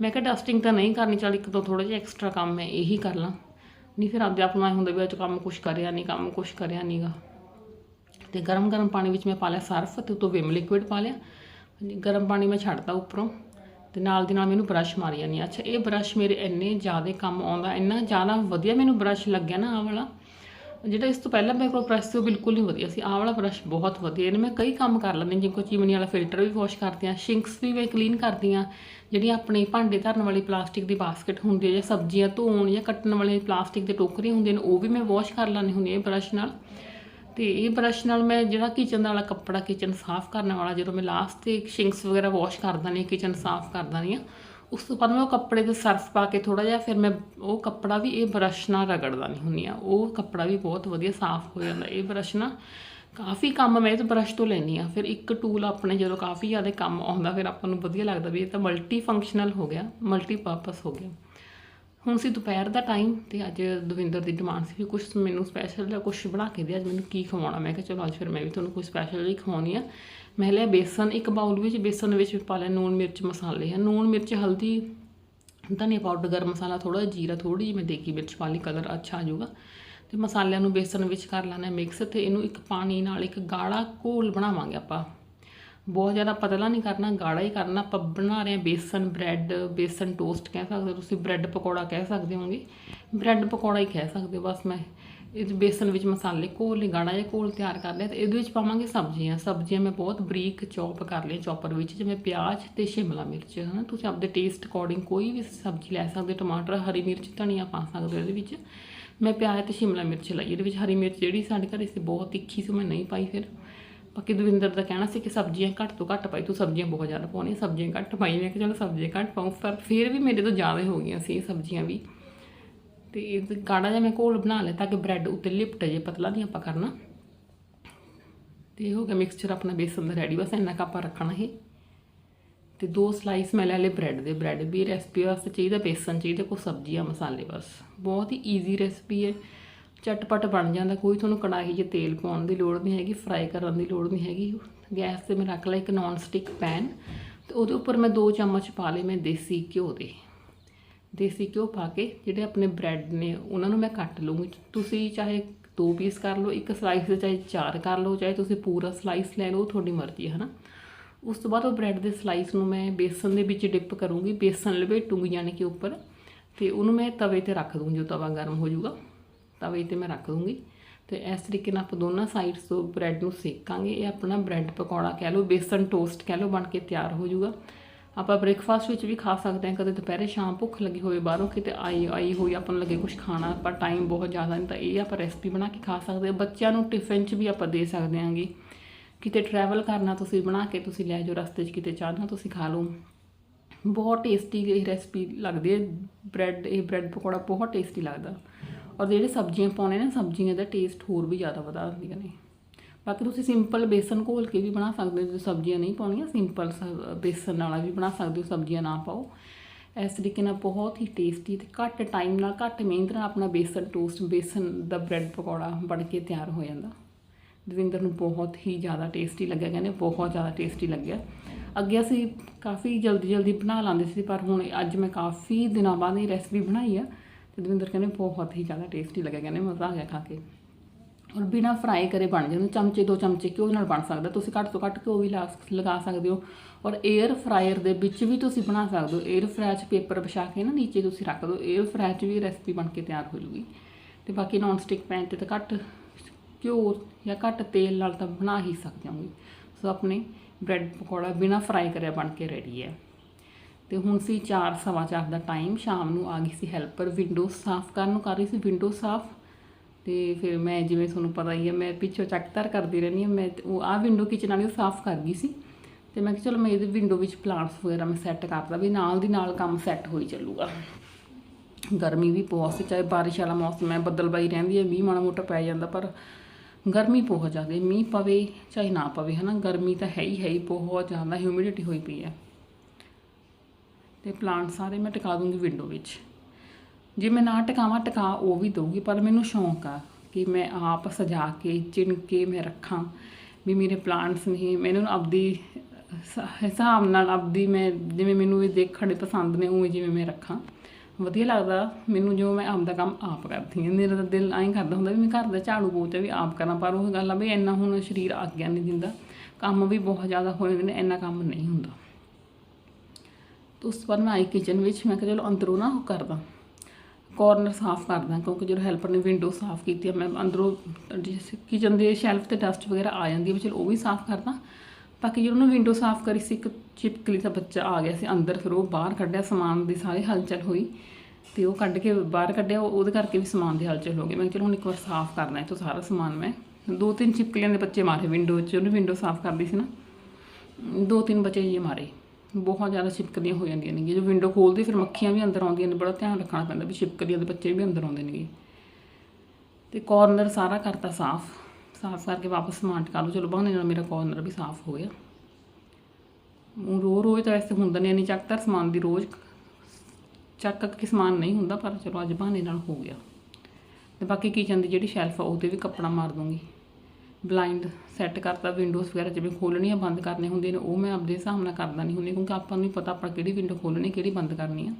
ਮੈਂ ਕਿਹਾ ਡਸਟਿੰਗ ਤਾਂ ਨਹੀਂ ਕਰਨੀ, ਚੱਲ ਇੱਕ ਤੋਂ ਥੋੜਾ ਜਿਹਾ ਐਕਸਟਰਾ ਕੰਮ ਮੈਂ ਇਹੀ ਕਰ ਲਾਂ। ਨਹੀਂ ਫਿਰ ਆਪਦੇ ਆਪ ਨੂੰ ਐਂ ਹੁੰਦਾ ਵੀ ਅੱਜ ਕੰਮ ਕੁਝ ਕਰਿਆ ਨਹੀਂ ਕੰਮ ਕੁਝ ਕਰਿਆ ਨਹੀਂਗਾ ਤੇ ਗਰਮ ਗਰਮ ਪਾਣੀ ਵਿੱਚ ਮੈਂ ਪਾ ਲਿਆ ਸਰਫ ਤੇ ਉਤੋਂ ਵਿਮ ਲਿਕੁਇਡ ਪਾ ਲਿਆ। ਗਰਮ ਪਾਣੀ ਮੈਂ ਛੱਡਤਾ ਉੱਪਰੋਂ। ਤੇ ਨਾਲ ਦੀ ਨਾਲ ਮੈਨੂੰ ਬਰਸ਼ ਮਾਰੀ ਜਾਂਦੀ ਆ ਅੱਛਾ, ਇਹ ਬਰਸ਼ ਮੇਰੇ ਇੰਨੇ ਜ਼ਿਆਦਾ ਕੰਮ ਆਉਂਦਾ, ਇੰਨਾ ਜ਼ਿਆਦਾ ਵਧੀਆ ਮੈਨੂੰ ਬਰਸ਼ ਲੱਗਿਆ ਨਾ ਆਹ ਵਾਲਾ। ਜਿਹੜਾ ਇਸ ਤੋਂ ਪਹਿਲਾਂ ਮੇਰੇ ਕੋਲ ਬਰਸ਼ ਸੀ, ਉਹ ਬਿਲਕੁਲ ਨਹੀਂ ਵਧੀਆ ਸੀ। ਆਹ ਵਾਲਾ ਬਰਸ਼ ਬਹੁਤ ਵਧੀਆ। ਇਹਨੇ ਮੈਂ ਕਈ ਕੰਮ ਕਰ ਲੈਂਦੀ ਜਿਵੇਂ ਕੋਈ ਚਿਮਨੀ ਵਾਲਾ ਫਿਲਟਰ ਵੀ ਵਾਸ਼ ਕਰਦੀ ਆ ਸ਼ਿੰਕਸ ਵੀ ਮੈਂ ਕਲੀਨ ਕਰਦੀ ਆ ਜਿਹੜੀਆਂ ਆਪਣੇ ਭਾਂਡੇ ਧਰਨ ਵਾਲੀ ਪਲਾਸਟਿਕ ਦੀ ਬਾਸਕਟ ਹੁੰਦੀ ਹੈ, ਜਾਂ ਸਬਜ਼ੀਆਂ ਧੋਣ ਜਾਂ ਕੱਟਣ ਵਾਲੇ ਪਲਾਸਟਿਕ ਦੇ ਟੋਕਰੀਆਂ ਹੁੰਦੇ ਨੇ, ਉਹ ਵੀ ਮੈਂ ਵਾਸ਼ ਕਰ ਲੈਂਦੀ ਹੁੰਦੀ ਹਾਂ ਇਹ ਬਰਸ਼ ਨਾਲ। ਤੇ ਇਹ ਬਰਸ਼ ਨਾਲ ਮੈਂ ਜਿਹੜਾ ਕਿਚਨ ਵਾਲਾ ਕੱਪੜਾ ਕਿਚਨ ਸਾਫ਼ ਕਰਨ ਵਾਲਾ, ਜਦੋਂ ਮੈਂ ਲਾਸਟ ਤੇ ਸ਼ਿੰਕਸ ਵਗੈਰਾ ਵਾਸ਼ ਕਰਦਾ ਨਹੀਂ ਕਿਚਨ ਸਾਫ਼ ਕਰਦਾ ਨਹੀਂ ਆ ਉਸ ਤੋਂ ਬਾਅਦ ਮੈਂ ਉਹ ਕੱਪੜੇ ਤੇ ਸਰਫ ਪਾ ਕੇ ਥੋੜਾ ਜਿਹਾ, ਫਿਰ ਮੈਂ ਉਹ ਕੱਪੜਾ ਵੀ, ਇਹ ਬਰਸ਼ ਨਾਲ ਰਗੜਦਾ ਨਹੀਂ ਹੁੰਦੀ ਆ। ਉਹ ਕੱਪੜਾ ਵੀ ਬਹੁਤ ਵਧੀਆ ਸਾਫ਼ ਹੋ ਜਾਂਦਾ। ਇਹ ਬਰਸ਼ ਨਾਲ ਕਾਫੀ ਕੰਮ, ਮੈਂ ਤਾਂ ਬਰਸ਼ ਤੋਂ ਲੈਣੀ ਆ ਫਿਰ ਇੱਕ ਟੂਲ ਆਪਣੇ ਜਦੋਂ ਕਾਫੀ ਜ਼ਿਆਦਾ ਕੰਮ ਆਉਂਦਾ, ਫਿਰ ਆਪਾਂ ਨੂੰ ਵਧੀਆ ਲੱਗਦਾ ਵੀ ਇਹ ਤਾਂ ਮਲਟੀ ਫੰਕਸ਼ਨਲ ਹੋ ਗਿਆ ਮਲਟੀ ਪਰਪਸ ਹੋ ਗਿਆ। ਹੁਣ ਸੀ ਦੁਪਹਿਰ ਦਾ ਟਾਈਮ ਤੇ ਅੱਜ ਦਵਿੰਦਰ ਦੀ ਡਿਮਾਂਡ ਸੀ ਵੀ ਕੁਝ ਮੈਨੂੰ ਸਪੈਸ਼ਲ ਜਾਂ ਕੁਝ ਬਣਾ ਕੇ ਦੇ, ਅੱਜ ਮੈਨੂੰ ਕੀ ਖਵਾਉਣਾ? ਮੈਂ ਕਿਹਾ, ਚਲੋ ਅੱਜ ਫਿਰ ਮੈਂ ਵੀ ਤੁਹਾਨੂੰ ਕੁਝ ਸਪੈਸ਼ਲ ਜਿਹੀ ਖਵਾਉਣੀ ਆ। ਮੈਂ ਲਿਆ ਬੇਸਨ, ਇੱਕ ਬਾਉਲ ਵਿੱਚ, ਬੇਸਨ ਵਿੱਚ ਪਾ ਲਿਆ, ਨੂਣ ਮਿਰਚ ਮਸਾਲੇ ਆ। ਨੂਣ ਮਿਰਚ, ਹਲਦੀ, ਧਨੀਆ ਪਾਊਡਰ ਗਰਮ ਮਸਾਲਾ ਥੋੜਾ ਜੀਰਾ ਥੋੜੀ ਜਿਹੀ, ਮੈਂ ਦੇਗੀ ਮਿਰਚ ਪਾ ਲਈ ਕਲਰ ਅੱਛਾ ਆ ਜਾਊਗਾ। ਤੇ ਮਸਾਲਿਆਂ ਨੂੰ ਬੇਸਨ ਵਿੱਚ ਕਰ ਲੈਣਾ ਮਿਕਸ ਤੇ ਇਹਨੂੰ ਇੱਕ ਪਾਣੀ ਨਾਲ ਇੱਕ ਗਾੜਾ ਘੋਲ ਬਣਾਵਾਂਗੇ ਆਪਾਂ। ਬਹੁਤ ਜ਼ਿਆਦਾ ਪਤਲਾ ਨਹੀਂ ਕਰਨਾ, ਗਾੜਾ ਹੀ ਕਰਨਾ। ਆਪਾਂ ਬਣਾ ਰਹੇ ਹਾਂ ਬੇਸਨ, ਬ੍ਰੈਡ, ਬੇਸਨ ਟੋਸਟ ਕਹਿ ਸਕਦੇ ਹੋ ਤੁਸੀਂ, ਬ੍ਰੈਡ ਪਕੌੜਾ ਕਹਿ ਸਕਦੇ ਹੋਗੇ। ਬ੍ਰੈਡ ਪਕੌੜਾ ਹੀ ਕਹਿ ਸਕਦੇ ਹੋ, ਬਸ ਮੈਂ ਇਹ ਬੇਸਨ ਵਿੱਚ ਮਸਾਲੇ ਘੋਲ ਲਈ ਗਾੜਾ ਜਿਹਾ ਘੋਲ ਤਿਆਰ ਕਰ ਲਿਆ ਤੇ ਇਹਦੇ ਵਿੱਚ ਪਾਵਾਂਗੇ ਸਬਜ਼ੀਆਂ। ਸਬਜ਼ੀਆਂ ਮੈਂ ਬਹੁਤ ਬਰੀਕ ਚੌਪ ਕਰ ਲਈ ਚੌਪਰ ਵਿੱਚ, ਜਿਵੇਂ ਪਿਆਜ਼ ਤੇ ਸ਼ਿਮਲਾ ਮਿਰਚ, ਹਨਾ। ਤੁਸੀਂ ਆਪਦੇ ਟੇਸਟ ਅਕੋਰਡਿੰਗ ਕੋਈ ਵੀ ਸਬਜ਼ੀ ਲੈ ਸਕਦੇ ਹੋ, ਟਮਾਟਰ, ਹਰੀ ਮਿਰਚ, ਧਨੀਆ ਪਾ ਸਕਦੇ ਹੋ ਇਹਦੇ ਵਿੱਚ। ਮੈਂ ਪਿਆਜ਼ ਤੇ ਸ਼ਿਮਲਾ ਮਿਰਚ ਲਈ, ਇਹਦੇ ਵਿੱਚ ਹਰੀ ਮਿਰਚ ਜਿਹੜੀ ਸਾਡੇ ਘਰ ਸੀ, ਬਹੁਤ ਤਿੱਖੀ ਸੀ ਮੈਂ ਨਹੀਂ ਪਾਈ ਫਿਰ। ਬਾਕੀ ਦਵਿੰਦਰ ਦਾ ਕਹਿਣਾ ਸੀ ਕਿ ਸਬਜ਼ੀਆਂ ਘੱਟ ਤੋਂ ਘੱਟ ਪਾਈ, ਤੂੰ ਸਬਜ਼ੀਆਂ ਬਹੁਤ ਜ਼ਿਆਦਾ ਪਾਉਣੀਆਂ, ਸਬਜ਼ੀਆਂ ਘੱਟ ਪਾਈ ਮੈਂ ਕਿਹਾ ਚਲੋ ਸਬਜ਼ੀਆਂ ਘੱਟ ਪਾਉਂ, ਪਰ ਫਿਰ ਵੀ ਮੇਰੇ ਤੋਂ ਜ਼ਿਆਦਾ ਹੋ ਗਈਆਂ ਸੀ ਇਹ ਸਬਜ਼ੀਆਂ ਵੀ। ਤੇ ਇਹ ਗਾੜਾ ਜਿਹਾ ਮੈਂ ਘੋਲ ਬਣਾ ਲਿਆ ਤਾਂ ਕਿ ਬ੍ਰੈਡ ਉੱਤੇ ਲਿਪਟ ਜੇ ਪਤਲਾ ਨਹੀਂ ਆਪਾਂ ਕਰਨਾ। ਤੇ ਇਹ ਹੋ ਗਿਆ ਮਿਕਸਚਰ ਆਪਣਾ ਬੇਸਨ ਦਾ ਰੈਡੀ ਬਸ ਇੰਨਾ ਕੁ ਆਪਾਂ ਰੱਖਣਾ ਇਹ ਤੇ ਦੋ ਸਲਾਈਸ ਮੈਂ ਲੈ ਲਏ ਬ੍ਰੈਡ ਦੇ। ਬ੍ਰੈਡ ਵੀ ਰੈਸਪੀ ਵਾਸਤੇ ਚਾਹੀਦਾ, ਬੇਸਨ ਚਾਹੀਦਾ ਕੋਈ ਸਬਜ਼ੀਆਂ, ਮਸਾਲੇ, ਬਸ। ਬਹੁਤ ਹੀ ਈਜ਼ੀ ਰੈਸਪੀ ਹੈ। ਚਟਪਟ ਬਣ ਜਾਂਦਾ, ਕੋਈ ਤੁਹਾਨੂੰ ਕੜਾਹੀ 'ਚ ਤੇਲ ਪਾਉਣ ਦੀ ਲੋੜ ਨਹੀਂ ਹੈਗੀ ਫਰਾਈ ਕਰਨ ਦੀ ਲੋੜ ਨਹੀਂ ਹੈਗੀ। ਗੈਸ ਤੇ ਮੈਂ ਰੱਖ ਲਿਆ ਇੱਕ ਨੌਨ ਸਟਿਕ ਪੈਨ ਤੇ ਉਹਦੇ ਉੱਪਰ ਮੈਂ 2 ਚਮਚ ਪਾ ਲਏ ਮੈਂ ਦੇਸੀ ਘਿਓ ਦੇ। ਦੇਸੀ ਘਿਓ ਪਾ ਕੇ ਜਿਹੜੇ ਆਪਣੇ ਬ੍ਰੈਡ ਨੇ, ਉਹਨਾਂ ਨੂੰ ਮੈਂ ਕੱਟ ਲੂੰਗੀ ਤੁਸੀਂ ਚਾਹੇ ਦੋ ਪੀਸ ਕਰ ਲਓ, ਇੱਕ ਸਲਾਈਸ ਦੇ ਚਾਹੇ ਚਾਰ ਕਰ ਲਓ, ਚਾਹੇ ਤੁਸੀਂ ਪੂਰਾ ਸਲਾਈਸ ਲੈ ਲਓ ਤੁਹਾਡੀ ਮਰਜ਼ੀ ਹੈ ਨਾ ਉਸ ਤੋਂ ਬਾਅਦ ਉਹ ਬ੍ਰੈਡ ਦੇ ਸਲਾਈਸ ਨੂੰ ਮੈਂ ਬੇਸਨ ਦੇ ਵਿੱਚ ਡਿਪ ਕਰੂੰਗੀ, ਬੇਸਨ ਲਪੇਟੂੰਗੀ ਯਾਨੀ ਕਿ ਉੱਪਰ ਤੇ ਉਹਨੂੰ ਮੈਂ ਤਵੇ ਤੇ ਰੱਖ ਦੂੰਗੀ ਜਦੋਂ ਤਵਾ ਗਰਮ ਹੋ ਜਾਊਗਾ। ਤਵੇ ਤੇ ਮੈਂ ਰੱਖ ਦੂੰਗੀ। ਤੇ ਇਸ ਤਰੀਕੇ ਨਾਲ ਆਪਾਂ ਦੋਨਾਂ ਸਾਈਡਸ ਤੋਂ ਬ੍ਰੈਡ ਨੂੰ ਸੇਕਾਂਗੇ। ਇਹ ਆਪਣਾ ਬ੍ਰੈਡ ਪਕੌੜਾ ਕਹਿ ਲਓ, ਬੇਸਨ ਟੋਸਟ ਕਹਿ ਲਓ, ਬਣ ਕੇ ਤਿਆਰ ਹੋ ਜਾਊਗਾ। ਆਪਾਂ ਬ੍ਰੇਕਫਾਸਟ ਵਿੱਚ ਵੀ ਖਾ ਸਕਦੇ ਹਾਂ। ਕਦੇ ਦੁਪਹਿਰੇ ਸ਼ਾਮ ਭੁੱਖ ਲੱਗੀ ਹੋਵੇ ਬਾਹਰੋਂ, ਕਿਤੇ ਆਈ ਆਈ ਹੋਈ ਆਪਾਂ ਨੂੰ ਲੱਗੇ ਕੁਝ ਖਾਣਾ ਪਰ ਟਾਈਮ ਬਹੁਤ ਜ਼ਿਆਦਾ ਨਹੀਂ ਤਾਂ ਇਹ ਆਪਾਂ ਰੈਸਪੀ ਬਣਾ ਕੇ ਖਾ ਸਕਦੇ ਹਾਂ। ਬੱਚਿਆਂ ਨੂੰ ਟਿਫਿਨ 'ਚ ਵੀ ਆਪਾਂ ਦੇ ਸਕਦੇ ਹਾਂਗੇ। ਕਿਤੇ ਟਰੈਵਲ ਕਰਨਾ ਤੁਸੀਂ ਬਣਾ ਕੇ ਤੁਸੀਂ ਲੈ ਜਾਓ, ਰਸਤੇ 'ਚ ਕਿਤੇ ਚਾਹਨਾ ਤੁਸੀਂ ਖਾ ਲਓ। ਬਹੁਤ ਟੇਸਟੀ ਇਹ ਰੈਸਪੀ ਲੱਗਦੀ ਹੈ। ਬ੍ਰੈਡ ਇਹ ਬ੍ਰੈਡ ਪਕੌੜਾ ਬਹੁਤ ਟੇਸਟੀ ਲੱਗਦਾ। ਔਰ ਜਿਹੜੇ ਸਬਜ਼ੀਆਂ ਪਾਉਣੇ ਨੇ, ਸਬਜ਼ੀਆਂ ਦਾ ਟੇਸਟ ਹੋਰ ਵੀ ਜ਼ਿਆਦਾ ਵਧਾ ਦਿੰਦੀਆਂ ਨੇ। ਬਾਕੀ ਤੁਸੀਂ ਸਿੰਪਲ ਬੇਸਨ ਘੋਲ ਕੇ ਵੀ ਬਣਾ ਸਕਦੇ ਹੋ, ਜੇ ਸਬਜ਼ੀਆਂ ਨਹੀਂ ਪਾਉਣੀਆਂ ਸਿੰਪਲ ਬੇਸਨ ਵਾਲਾ ਵੀ ਬਣਾ ਸਕਦੇ ਹੋ, ਸਬਜ਼ੀਆਂ ਨਾ ਪਾਓ। ਇਸ ਤਰੀਕੇ ਨਾਲ ਬਹੁਤ ਹੀ ਟੇਸਟੀ ਤੇ ਘੱਟ ਟਾਈਮ ਨਾਲ, ਘੱਟ ਮਿਹਨਤ ਨਾਲ ਆਪਣਾ ਬੇਸਨ ਟੋਸਟ ਬੇਸਨ ਦਾ ਬ੍ਰੈਡ ਪਕੌੜਾ ਬਣ ਕੇ ਤਿਆਰ ਹੋ ਜਾਂਦਾ। ਦਵਿੰਦਰ ਨੂੰ ਬਹੁਤ ਹੀ ਜ਼ਿਆਦਾ ਟੇਸਟੀ ਲੱਗਿਆ, ਕਹਿੰਦੇ ਬਹੁਤ ਜ਼ਿਆਦਾ ਟੇਸਟੀ ਲੱਗਿਆ। ਅੱਗੇ ਅਸੀਂ ਕਾਫੀ ਜਲਦੀ ਜਲਦੀ ਬਣਾ ਲਾਂਦੇ ਸੀ, ਪਰ ਹੁਣ ਅੱਜ ਮੈਂ ਕਾਫੀ ਦਿਨਾਂ ਬਾਅਦ ਇਹ ਰੈਸਪੀ ਬਣਾਈ ਆ। ਤੇ ਦਵਿੰਦਰ ਕਹਿੰਦੇ ਬਹੁਤ ਹੀ ਜ਼ਿਆਦਾ ਟੇਸਟੀ ਲੱਗਿਆ, ਕਹਿੰਦੇ ਮਜ਼ਾ ਆ ਗਿਆ ਖਾ ਕੇ। ਔਰ ਬਿਨਾ ਫਰਾਈ ਕਰੇ ਬਣ ਜਾਂਦੇ, ਚਮਚੇ, ਦੋ ਚਮਚੇ ਘਿਓ ਨਾਲ ਬਣ ਸਕਦਾ, ਤੁਸੀਂ ਘੱਟ ਤੋਂ ਘੱਟ ਘਿਓ ਵੀ ਲਗਾ ਸਕਦੇ ਹੋ। ਔਰ 에ਅਰ ਫਰਾਇਰ ਦੇ ਵਿੱਚ ਵੀ ਤੁਸੀਂ ਬਣਾ ਸਕਦੇ ਹੋ 에ਅਰ ਫਰਾਇਰ 'ਚ ਪੇਪਰ ਵਿਛਾ ਕੇ ਨਾ ਨੀਚੇ ਤੁਸੀਂ ਰੱਖ ਦਿਓ 에ਅਰ ਫਰਾਇਰ 'ਚ ਵੀ ਰੈਸਪੀ ਬਣ ਕੇ ਤਿਆਰ ਹੋ ਜੂਗੀ। ਤੇ ਬਾਕੀ ਨੌਨ ਸਟਿਕ ਪੈਨ ਤੇ ਤਾਂ ਘੱਟ ਘਿਓ ਜਾਂ ਘੱਟ ਤੇਲ ਨਾਲ ਤਾਂ ਬਣਾ ਹੀ ਸਕਦੇ ਹੋਗੇ। ਸੋ ਆਪਣੇ ਬ੍ਰੈਡ ਪਕੌੜਾ ਬਿਨਾ ਫਰਾਈ ਕਰਿਆ ਬਣ ਕੇ ਰੈਡੀ ਹੈ। ਤੇ ਹੁਣ ਸੀ 4 ਸਵਾ ਚਾਰ ਦਾ ਟਾਈਮ ਸ਼ਾਮ ਨੂੰ ਆ ਗਈ ਸੀ ਹੈਲਪਰ ਵਿੰਡੋ ਸਾਫ਼ ਕਰਨ ਨੂੰ ਕਰ ਰਹੀ ਸੀ ਵਿੰਡੋ ਸਾਫ਼। ਤੇ ਫਿਰ ਮੈਂ ਜਿਵੇਂ ਤੁਹਾਨੂੰ ਪਤਾ ਹੀ ਹੈ ਮੈਂ ਪਿੱਛੋਂ ਚੱਕਤਰ ਕਰਦੀ ਰਹਿੰਦੀ ਹਾਂ, ਮੈਂ ਉਹ ਆ ਵਿੰਡੋ ਕਿਚਨ ਵਾਲੀ ਉਹ ਸਾਫ਼ ਕਰ ਗਈ ਸੀ। ਤੇ ਮੈਂ ਕਿਹਾ ਚਲੋ ਮੈਂ ਇਹਦੇ ਵਿੰਡੋ ਵਿੱਚ ਪਲਾਂਟਸ ਵਗੈਰਾ ਮੈਂ ਸੈੱਟ ਕਰਦਾ ਵੀ ਨਾਲ ਦੀ ਨਾਲ ਕੰਮ ਸੈੱਟ ਹੋਈ ਚੱਲੂਗਾ। ਗਰਮੀ ਵੀ ਬਹੁਤ ਸੀ, ਚਾਹੇ ਬਾਰਿਸ਼ ਵਾਲਾ ਮੌਸਮ ਹੈ ਬੱਦਲਬਾਈ ਰਹਿੰਦੀ ਹੈ, ਮੀਂਹ ਮਾੜਾ ਮੋਟਾ ਪੈ ਜਾਂਦਾ, ਪਰ ਗਰਮੀ ਬਹੁਤ ਜ਼ਿਆਦਾ ਮੀਂਹ ਪਵੇ ਚਾਹੇ ਨਾ ਪਵੇ, ਹਨਾ? ਗਰਮੀ ਤਾਂ ਹੈ ਹੀ ਹੈ ਹੀ ਬਹੁਤ ਜ਼ਿਆਦਾ ਹਿਊਮਿਡਿਟੀ ਹੋਈ ਪਈ ਹੈ। ਤੇ ਪਲਾਂਟ ਸਾਰੇ ਮੈਂ ਟਿਕਾ ਦੂੰਗੀ ਵਿੰਡੋ ਵਿੱਚ। ਜੇ ਮੈਂ ਨਾ ਟਿਕਾਵਾਂ, ਟਿਕਾ ਉਹ ਵੀ ਦਊਗੀ, ਪਰ ਮੈਨੂੰ ਸ਼ੌਂਕ ਆ ਕਿ ਮੈਂ ਆਪ ਸਜਾ ਕੇ, ਚਿਣ ਕੇ ਮੈਂ ਰੱਖਾਂ ਵੀ ਮੇਰੇ ਪਲਾਂਟਸ ਨਹੀਂ ਮੈਨੂੰ ਆਪਦੀ ਹਿਸਾਬ ਨਾਲ ਆਪਦੀ ਮੈਂ ਜਿਵੇਂ ਮੈਨੂੰ ਇਹ ਦੇਖਣ ਪਸੰਦ ਨੇ, ਉਵੇਂ ਜਿਵੇਂ ਮੈਂ ਰੱਖਾਂ। ਵਧੀਆ ਲੱਗਦਾ ਮੈਨੂੰ ਜੋ ਮੈਂ ਆਪਦਾ ਕੰਮ ਆਪ ਕਰਦੀ ਹਾਂ। ਮੇਰਾ ਤਾਂ ਦਿਲ ਐਂ ਕਰਦਾ ਹੁੰਦਾ ਵੀ ਮੈਂ ਘਰ ਦਾ ਝਾੜੂ ਪੋਚਾ ਵੀ ਆਪ ਕਰਾਂ, ਪਰ ਉਹ ਗੱਲ ਆ ਵੀ ਇੰਨਾ ਹੁਣ ਸਰੀਰ ਆਗਿਆ ਨਹੀਂ ਦਿੰਦਾ। ਕੰਮ ਵੀ ਬਹੁਤ ਜ਼ਿਆਦਾ ਹੋ ਜਾਂਦੇ ਨੇ, ਇੰਨਾ ਕੰਮ ਨਹੀਂ ਹੁੰਦਾ। ਤੇ ਉਸ ਤੋਂ ਬਾਅਦ ਮੈਂ ਆਈ ਕਿਚਨ ਵਿੱਚ, ਮੈਂ ਕਿਹਾ ਚਲੋ ਅੰਦਰੋਂ ਨਾ ਉਹ ਕਰਦਾ। ਕਾਰਨਰ ਸਾਫ਼ ਕਰਦਾ, ਕਿਉਂਕਿ ਜਦੋਂ ਹੈਲਪਰ ਨੇ ਵਿੰਡੋ ਸਾਫ਼ ਕੀਤੀ ਆ, ਮੈਂ ਅੰਦਰੋਂ ਕਿਚਨ ਦੇ ਸ਼ੈਲਫ ਤੇ ਡਸਟ ਵਗੈਰਾ ਆ ਜਾਂਦੀ ਹੈ ਵੀ ਚਲੋ ਉਹ ਵੀ ਸਾਫ਼ ਕਰਦਾ। ਬਾਕੀ ਜਦੋਂ ਉਹਨੂੰ ਵਿੰਡੋ ਸਾਫ਼ ਕਰੀ ਸੀ, ਇੱਕ ਚਿਪਕਲੀ ਦਾ ਬੱਚਾ ਆ ਗਿਆ ਸੀ ਅੰਦਰ, ਫਿਰ ਉਹ ਬਾਹਰ ਕੱਢਿਆ, ਸਮਾਨ ਦੀ ਸਾਰੀ ਹਲਚਲ ਹੋਈ। ਤੇ ਉਹ ਕੱਢ ਕੇ ਬਾਹਰ ਕੱਢਿਆ ਉਹਦੇ ਕਰਕੇ ਵੀ ਸਮਾਨ ਦੀ ਹਲਚਲ ਹੋ ਗਈ। ਮੈਂ ਕਿਹਾ ਚਲੋ ਹੁਣ ਇੱਕ ਵਾਰ ਸਾਫ਼ ਕਰਨਾ ਹੈ ਤੋਂ ਸਾਰਾ ਸਮਾਨ ਮੈਂ। ਦੋ ਤਿੰਨ ਚਿਪਕਲੀਆਂ ਦੇ ਬੱਚੇ ਮਾਰੇ ਵਿੰਡੋ 'ਚ, ਉਹਨੇ ਵਿੰਡੋ ਸਾਫ਼ ਕਰਦੀ ਸੀ ਨਾ। ਦੋ ਤਿੰਨ ਬੱਚੇ ਜੀ ਮਾਰੇ। ਬਹੁਤ ਜ਼ਿਆਦਾ ਛਿਪਕਲੀਆਂ ਹੋ ਜਾਂਦੀਆਂ ਨੇ ਜਦੋਂ ਵਿੰਡੋ ਖੋਲਦੇ ਫਿਰ ਮੱਖੀਆਂ ਵੀ ਅੰਦਰ ਆਉਂਦੀਆਂ ਨੇ, ਬੜਾ ਧਿਆਨ ਰੱਖਣਾ ਪੈਂਦਾ ਵੀ ਛਿਪਕਲੀਆਂ ਦੇ ਬੱਚੇ ਵੀ ਅੰਦਰ ਆਉਂਦੇ ਨੇਗੇ। ਤੇ ਕਾਰਨਰ ਸਾਰਾ ਕਰਤਾ ਸਾਫ਼। ਸਾਫ਼ ਕਰਕੇ ਵਾਪਸ ਸਮਾਨ ਟਿਕਾ ਲਓ। ਚਲੋ ਬਹਾਨੇ ਨਾਲ ਮੇਰਾ ਕਾਰਨਰ ਵੀ ਸਾਫ਼ ਹੋ ਗਿਆ। ਉਹ ਰੋ ਰੋਜ਼ ਤਾਂ ਵੈਸੇ ਹੁੰਦਾ ਨਹੀਂ ਨਹੀਂ ਚੱਕਤਰ ਸਮਾਨ ਦੀ ਰੋਜ਼ ਚੱਕ ਕੇ ਸਮਾਨ ਨਹੀਂ ਹੁੰਦਾ, ਪਰ ਚਲੋ ਅੱਜ ਬਹਾਨੇ ਨਾਲ ਹੋ ਗਿਆ। ਤੇ ਬਾਕੀ ਕਿਚਨ ਦੀ ਜਿਹੜੀ ਸ਼ੈਲਫ ਆ, ਉਹਦੇ ਵੀ ਕੱਪੜਾ ਮਾਰ ਦੂੰਗੀ। ਬਲਾਈਂਡ ਸੈੱਟ ਕਰਤਾ ਵਿੰਡੋਜ਼ ਵਗੈਰਾ ਜਿਵੇਂ ਖੋਲਣੀਆਂ ਬੰਦ ਕਰਨੇ ਹੁੰਦੇ ਨੇ, ਉਹ ਮੈਂ ਆਪਦੇ ਹਿਸਾਬ ਨਾਲ ਕਰਦਾ ਨਹੀਂ ਹੁੰਦੀ, ਕਿਉਂਕਿ ਆਪਾਂ ਨੂੰ ਨਹੀਂ ਪਤਾ ਆਪਾਂ ਕਿਹੜੀ ਵਿੰਡੋ ਖੋਲਣੀ ਕਿਹੜੀ ਬੰਦ ਕਰਨੀ ਆ।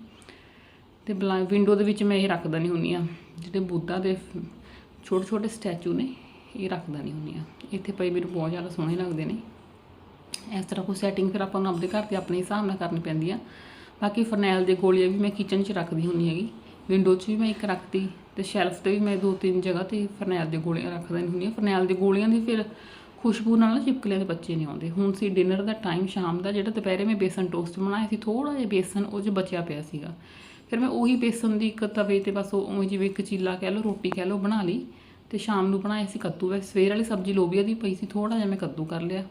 ਤੇ ਬਲਾਈ ਵਿੰਡੋ ਦੇ ਵਿੱਚ ਮੈਂ ਇਹ ਰੱਖਦਾ ਨਹੀਂ ਹੁੰਦੀ ਆ, ਜਿਹੜੇ ਬੁੱਧਾ ਦੇ ਛੋਟੇ ਛੋਟੇ ਸਟੈਚੂ ਨੇ, ਇਹ ਰੱਖਦਾ ਨਹੀਂ ਹੁੰਦੀ ਆ। ਇੱਥੇ ਪਈ ਮੈਨੂੰ ਬਹੁਤ ਜ਼ਿਆਦਾ ਸੋਹਣੇ ਲੱਗਦੇ ਨੇ। ਇਸ ਤਰ੍ਹਾਂ ਕੋਈ ਸੈਟਿੰਗ ਫਿਰ ਆਪਾਂ ਨੂੰ ਆਪਣੇ ਘਰ ਤੇ ਆਪਣੇ ਹਿਸਾਬ ਨਾਲ ਕਰਨੀ ਪੈਂਦੀ ਆ। ਬਾਕੀ ਫਰਨੈਲ ਦੇ ਗੋਲੀਆਂ ਵੀ ਮੈਂ ਕਿਚਨ 'ਚ ਰੱਖਦੀ ਹੁੰਦੀ ਹੈਗੀ। ਵਿੰਡੋ 'ਚ ਵੀ ਮੈਂ ਇੱਕ ਰੱਖਤੀ ਤੇ ਸ਼ੈਲਫ ਤੇ ਵੀ ਮੈਂ ਦੋ ਤਿੰਨ ਜਗ੍ਹਾ ਤੇ ਫਰਨੈਲ ਦੇ ਗੋਲੀਆਂ ਰੱਖ ਰੱਖਦਾ ਹੁੰਦੀ ਹੁੰਦੀਆਂ। ਫਰਨੈਲ ਦੇ ਗੋਲੀਆਂ ਦੀ ਫਿਰ ਖੁਸ਼ਬੂ ਨਾਲ ਨਾ ਚਿਪਕਲੀਆਂ ਦੇ ਬੱਚੇ ਨਹੀਂ ਆਉਂਦੇ। ਹੁਣ ਸੀ ਡਿਨਰ ਦਾ ਟਾਈਮ ਸ਼ਾਮ ਦਾ, ਜਿਹੜਾ ਦੁਪਹਿਰੇ ਮੈਂ ਬੇਸਨ ਟੋਸਟ ਬਣਾਇਆ ਸੀ ਥੋੜਾ ਜਿਹਾ ਬੇਸਨ ਉਹ 'ਚ ਬਚਿਆ ਪਿਆ ਸੀਗਾ। ਫਿਰ ਮੈਂ ਉਹੀ ਬੇਸਨ ਦੀ ਇੱਕ ਤਵੇ ਤੇ ਬਸ ਉਹ ਉਵੇਂ ਜਿਵੇਂ ਇੱਕ ਚੀਲਾ ਕਹਿ ਲਓ, ਰੋਟੀ ਕਹਿ ਲਓ ਬਣਾ ਲਈ ਤੇ ਸ਼ਾਮ ਨੂੰ ਬਣਾਇਆ ਸੀ ਕੱਦੂ। ਵੈਸੇ ਸਵੇਰ ਵਾਲੀ ਸਬਜ਼ੀ ਲੋਬੀਆ ਦੀ ਪਈ ਸੀ ਥੋੜਾ ਜਿਹਾ ਮੈਂ ਕੱਦੂ ਕਰ ਲਿਆ।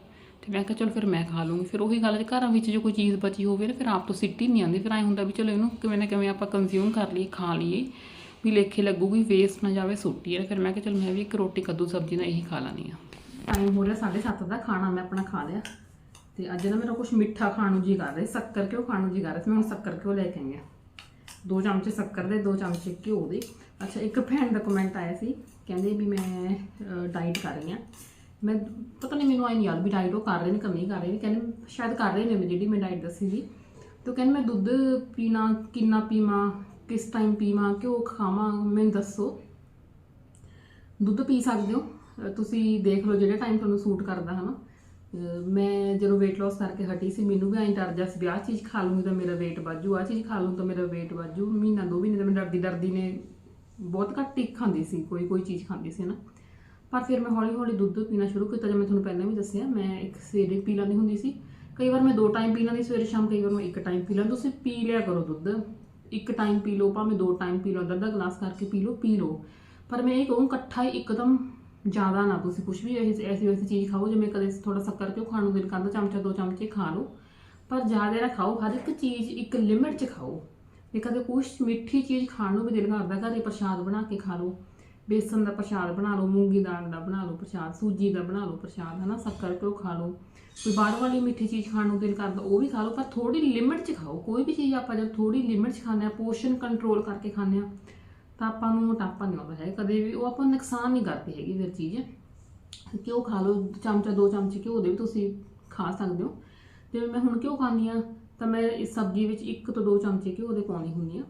ਤੇ ਮੈਂ ਕਿਹਾ ਚਲ ਫਿਰ ਮੈਂ ਖਾ ਲੂੰਗੀ। ਫਿਰ ਉਹੀ ਗੱਲ ਜੇ ਘਰਾਂ ਵਿੱਚ ਜੋ ਕੋਈ ਚੀਜ਼ ਬਚੀ ਹੋਵੇ ਨਾ, ਫਿਰ ਆਪ ਤੋਂ ਸਿੱਟੀ ਨਹੀਂ ਆਉਂਦੀ। ਫਿਰ ਐਂ ਹੁੰਦਾ ਵੀ ਚਲੋ ਇਹਨੂੰ ਕਿਵੇਂ ਨਾ ਕਿਵੇਂ ਆਪਾਂ ਕੰਜ਼ਿਊਮ ਕਰ ਲਈਏ, ਖਾ ਲਈਏ। ਵੀ ਲੇਖੇ ਲੱਗੂਗੀ ਵੇਸਟ ਨਾ ਜਾਵੇ, ਸੁੱਟੀ ਹੈ ਫਿਰ ਮੈਂ ਕਿਹਾ ਚਲ ਮੈਂ ਵੀ ਇੱਕ ਰੋਟੀ, ਕੱਦੂ, ਸਬਜ਼ੀ ਨਾਲ ਇਹੀ ਖਾ ਲਾਨੀ ਆ। ਟਾਈਮ ਹੋ ਰਿਹਾ 7:30 ਦਾ, ਖਾਣਾ ਮੈਂ ਆਪਣਾ ਖਾ ਲਿਆ। ਤੇ ਅੱਜ ਨਾ ਮੇਰਾ ਕੁਝ ਮਿੱਠਾ ਖਾਣ ਨੂੰ ਜੀ ਕਰ ਰਿਹਾ। ਸ਼ੱਕਰ ਕਿਉਂ ਖਾਣ ਨੂੰ ਜੀ ਕਰ ਰਿਹਾ। ਸੀ ਮੈਂ ਹੁਣ ਸ਼ੱਕਰ ਕਿਉਂ ਲੈ ਕੇ ਆਈ ਆ। ਦੋ ਚਮਚੇ ਸ਼ੱਕਰ ਦੇ, ਦੋ ਚਮਚੇ ਘਿਓ ਦੇ। ਅੱਛਾ, ਇੱਕ ਭੈਣ ਦਾ ਕਮੈਂਟ ਆਇਆ ਸੀ। ਕਹਿੰਦੇ ਵੀ ਮੈਂ ਡਾਈਟ ਕਰ ਰਹੀ ਆ। ਮੈਂ ਪਤਾ ਨਹੀਂ ਮੈਨੂੰ ਆਈ ਨਹੀਂ ਯਾਦ ਵੀ ਡਾਈਟ ਉਹ ਕਰ ਰਹੇ ਨੇ ਕਮੀ ਕਰ ਰਹੇ ਨੇ, ਕਹਿੰਦੇ ਸ਼ਾਇਦ ਕਰ ਰਹੇ ਨੇ ਮੈਂ ਜਿਹੜੀ ਮੈਂ ਡਾਈਟ ਦੱਸੀ ਸੀ। ਤੇ ਉਹ ਕਹਿੰਦੇ ਮੈਂ ਦੁੱਧ ਪੀਣਾ, ਕਿੰਨਾ ਪੀਵਾਂ, ਕਿਸ ਟਾਈਮ ਪੀਵਾਂ ਕਿਉਂ ਖਾਵਾਂ, ਮੈਨੂੰ ਦੱਸੋ। ਦੁੱਧ ਪੀ ਸਕਦੇ ਹੋ। ਤੁਸੀਂ ਦੇਖ ਲਓ ਜਿਹੜਾ ਟਾਈਮ ਤੁਹਾਨੂੰ ਸੂਟ ਕਰਦਾ, ਹਨਾ। ਅਹ ਮੈਂ ਜਦੋਂ weight loss ਕਰਕੇ ਹਟੀ ਸੀ, ਮੈਨੂੰ ਵੀ ਐਂ ਡਰ ਸੀ ਵੀ ਆਹ ਚੀਜ਼ ਖਾ ਲੂੰਗੀ ਤਾਂ ਮੇਰਾ weight ਵਾਜੂ ਆਹ ਚੀਜ਼ ਖਾ ਲੂੰ ਤਾਂ ਮੇਰਾ weight ਵਾਜੂ ਮਹੀਨਾ ਦੋ ਮਹੀਨੇ ਤਾਂ ਮੈਂ ਡਰਦੀ ਡਰਦੀ ਨੇ, ਬਹੁਤ ਘੱਟ ਹੀ ਖਾਂਦੀ ਸੀ ਕੋਈ ਕੋਈ ਚੀਜ਼ ਖਾਂਦੀ ਸੀ ਨਾ ਪਰ ਫਿਰ ਮੈਂ ਹੌਲੀ ਹੌਲੀ ਦੁੱਧ ਪੀਣਾ ਸ਼ੁਰੂ ਕੀਤਾ ਜਿਵੇਂ ਤੁਹਾਨੂੰ ਪਹਿਲਾਂ ਵੀ ਦੱਸਿਆ, ਮੈਂ ਇੱਕ ਸਵੇਰੇ ਪੀ ਲੈਂਦੀ ਹੁੰਦੀ ਸੀ। ਕਈ ਵਾਰ ਮੈਂ ਦੋ ਟਾਈਮ ਪੀ ਲੈਂਦੀ ਸਵੇਰੇ ਸ਼ਾਮ ਕਈ ਵਾਰ ਮੈਂ ਇੱਕ ਟਾਈਮ ਪੀ ਲਾਂ ਤੁਸੀਂ ਪੀ ਲਿਆ ਕਰੋ ਦੁੱਧ। ਇੱਕ ਟਾਈਮ ਪੀ ਲਓ, ਭਾਵੇਂ ਦੋ ਟਾਈਮ ਪੀ ਲਓ, ਅੱਧਾ ਅੱਧਾ ਗਲਾਸ ਕਰਕੇ ਪੀ ਲਓ ਪੀ ਲਓ। ਪਰ ਮੈਂ ਇਹ ਕਹੂੰ, ਇਕੱਠਾ ਹੀ ਇੱਕਦਮ ਜ਼ਿਆਦਾ ਨਾ ਤੁਸੀਂ ਕੁਝ ਵੀ ਇਹ ਐਸੀ ਵੈਸੀ ਚੀਜ਼ ਖਾਓ, ਜਿਵੇਂ ਕਦੇ ਥੋੜਾ ਸ਼ੱਕਰ ਕਿਉਂ ਖਾਣ ਨੂੰ ਦਿਲ ਕਰਦਾ, ਚਮਚਾ, ਦੋ ਚਮਚੇ ਖਾ ਲਓ। ਪਰ ਜ਼ਿਆਦਾ ਨਾ ਖਾਓ, ਹਰ ਇੱਕ ਚੀਜ਼ ਇੱਕ ਲਿਮਿਟ 'ਚ ਖਾਓ। ਜੇ ਕਦੇ ਕੁਝ ਮਿੱਠੀ ਚੀਜ਼ ਖਾਣ ਨੂੰ ਵੀ ਦਿਲ ਕਰਦਾ, ਘਰੇ ਪ੍ਰਸ਼ਾਦ ਬਣਾ ਕੇ ਖਾ ਲਓ। ਬੇਸਨ ਦਾ ਪ੍ਰਸ਼ਾਦ ਬਣਾ ਲਓ, ਮੂੰਗੀ ਦਾਲ ਦਾ ਬਣਾ ਲਓ ਪ੍ਰਸ਼ਾਦ, ਸੂਜੀ ਦਾ ਬਣਾ ਲਓ ਪ੍ਰਸ਼ਾਦ, ਹਨਾ, ਸ਼ੱਕਰ ਘਿਓ ਖਾ ਲਓ। ਕੋਈ ਬਾਹਰ ਵਾਲੀ ਮਿੱਠੀ ਚੀਜ਼ ਖਾਣ ਨੂੰ ਦਿਲ ਕਰਦਾ, ਉਹ ਵੀ ਖਾ ਲਓ, ਪਰ ਥੋੜੀ ਲਿਮਿਟ 'ਚ ਖਾਓ। ਕੋਈ ਵੀ ਚੀਜ਼ ਆਪਾਂ ਜਦ ਥੋੜੀ ਲਿਮਿਟ 'ਚ ਖਾਂਦੇ ਆ ਪੋਰਸ਼ਨ ਕੰਟਰੋਲ ਕਰਕੇ ਖਾਂਦੇ ਆ ਤਾਂ ਆਪਾਂ ਨੂੰ ਮੋਟਾਪਾ ਨਹੀਂ ਆਉਂਦਾ ਹੈ ਕਦੇ ਵੀ ਉਹ ਆਪਾਂ ਨੂੰ ਨੁਕਸਾਨ ਨਹੀਂ ਕਰਦੀ ਹੈਗੀ ਫਿਰ ਚੀਜ਼। ਘਿਓ ਖਾ ਲਓ, ਚਮਚਾ, ਦੋ ਚਮਚੇ ਘਿਓ ਦੇ ਵੀ ਤੁਸੀਂ ਖਾ ਸਕਦੇ ਹੋ। ਜਿਵੇਂ ਮੈਂ ਹੁਣ ਘਿਓ ਖਾਂਦੀ ਆ ਤਾਂ ਮੈਂ ਇਸ ਸਬਜ਼ੀ ਵਿੱਚ ਇੱਕ ਤੋਂ ਦੋ ਚਮਚੇ ਘਿਓ ਦੇ ਪਾਉਣੀ ਹੁੰਦੀ ਆ